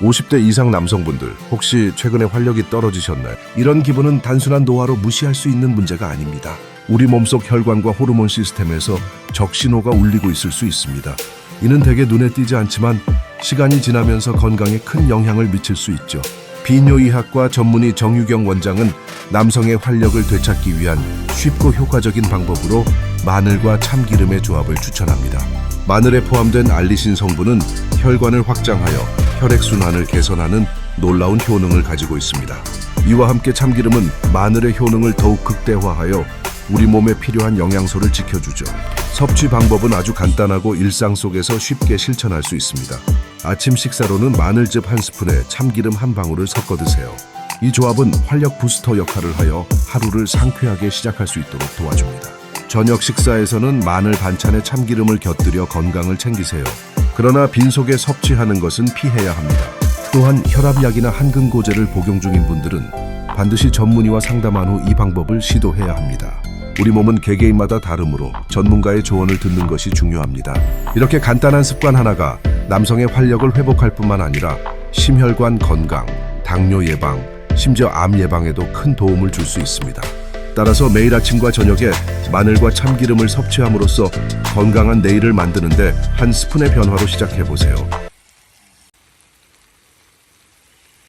50대 이상 남성분들 혹시 최근에 활력이 떨어지셨나요? 이런 기분은 단순한 노화로 무시할 수 있는 문제가 아닙니다. 우리 몸속 혈관과 호르몬 시스템에서 적신호가 울리고 있을 수 있습니다. 이는 대개 눈에 띄지 않지만 시간이 지나면서 건강에 큰 영향을 미칠 수 있죠. 비뇨의학과 전문의 정유경 원장은 남성의 활력을 되찾기 위한 쉽고 효과적인 방법으로 마늘과 참기름의 조합을 추천합니다. 마늘에 포함된 알리신 성분은 혈관을 확장하여 혈액순환을 개선하는 놀라운 효능을 가지고 있습니다. 이와 함께 참기름은 마늘의 효능을 더욱 극대화하여 우리 몸에 필요한 영양소를 지켜주죠. 섭취 방법은 아주 간단하고 일상 속에서 쉽게 실천할 수 있습니다. 아침 식사로는 마늘즙 한 스푼에 참기름 한 방울을 섞어 드세요. 이 조합은 활력 부스터 역할을 하여 하루를 상쾌하게 시작할 수 있도록 도와줍니다. 저녁 식사에서는 마늘 반찬에 참기름을 곁들여 건강을 챙기세요. 그러나 빈속에 섭취하는 것은 피해야 합니다. 또한 혈압약이나 한근고제를 복용 중인 분들은 반드시 전문의와 상담한 후 이 방법을 시도해야 합니다. 우리 몸은 개개인마다 다르므로 전문가의 조언을 듣는 것이 중요합니다. 이렇게 간단한 습관 하나가 남성의 활력을 회복할 뿐만 아니라 심혈관 건강, 당뇨 예방, 심지어 암 예방에도 큰 도움을 줄 수 있습니다. 따라서 매일 아침과 저녁에 마늘과 참기름을 섭취함으로써 건강한 내일을 만드는데 한 스푼의 변화로 시작해 보세요.